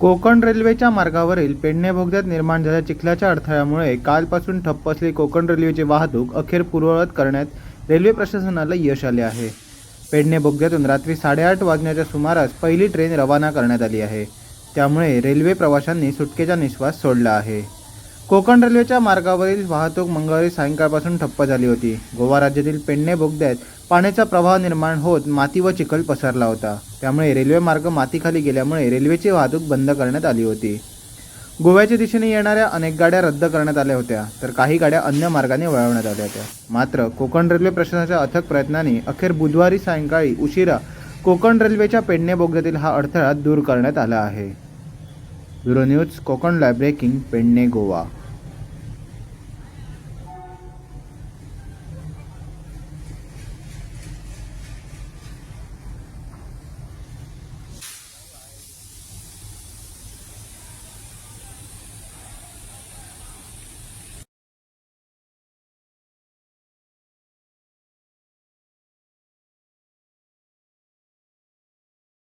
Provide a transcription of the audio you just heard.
कोकण रेल्वेच्या मार्गावरील पेडणे बोगद्यात निर्माण झालेल्या चिखलाच्या अडथळ्यामुळे कालपासून ठप्प असलेली कोकण रेल्वेची वाहतूक अखेर पूर्ववत करण्यात रेल्वे प्रशासनाला यश आले आहे. पेडणे बोगद्यातून रात्री साडेआठ वाजण्याच्या सुमारास पहिली ट्रेन रवाना करण्यात आली आहे. त्यामुळे रेल्वे प्रवाशांनी सुटकेचा निश्वास सोडला आहे. कोकण रेल्वेच्या मार्गावरील वाहतूक मंगळवारी सायंकाळपासून ठप्प झाली होती. गोवा राज्यातील पेडणे बोगद्यात पाण्याचा प्रवाह निर्माण होत माती व चिखल पसरला होता. त्यामुळे रेल्वे मार्ग मातीखाली गेल्यामुळे रेल्वेची वाहतूक बंद करण्यात आली होती. गोव्याच्या दिशेने येणाऱ्या अनेक गाड्या रद्द करण्यात आल्या होत्या तर काही गाड्या अन्य मार्गाने वळवण्यात आल्या होत्या. मात्र कोकण रेल्वे प्रशासनाच्या अथक प्रयत्नांनी अखेर बुधवारी सायंकाळी उशिरा कोकण रेल्वेच्या पेडणे बोगद्यातील हा अडथळा दूर करण्यात आला आहे. Bureau news Konkan live breaking Pernem Goa.